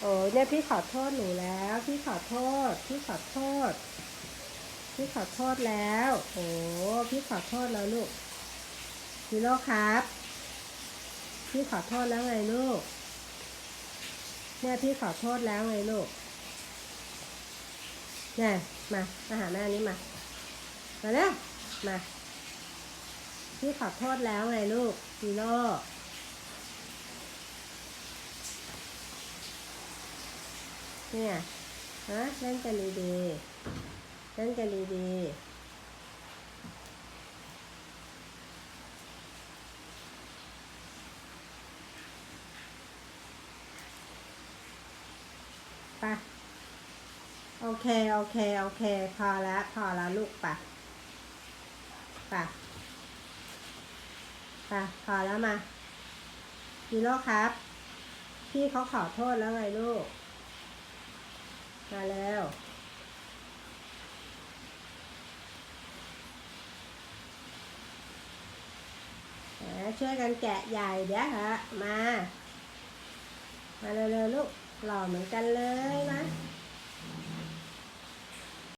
โอ้เนี่ยพี่ขอโทษหนูแล้ว พี่ขอโทษ พี่ขอโทษ พี่ขอโทษแล้ว โอ้พี่ขอโทษแล้วลูกฮีโร่ครับ พี่ขอโทษแล้วไงลูกเนี่ยพี่ขอโทษแล้วไงลูกเนี่ยมามาหาแม่นี้มามาเร็วมาพี่ขอโทษแล้วไงลูกฮีโร่ เนี่ยฮะเล่นกันดีๆเล่นกันดีๆไปโอเค โอเค โอเค พอแล้ว พอแล้วลูกปไปไปพอแล้วมาฮีโร่ครับ พี่เขาขอโทษแล้วไงลูก มาแล้ว ช่วยกันแกะใหญ่เดี๋ยวฮะ มา มาเร็วๆลูกหล่อเหมือนกันเลยมา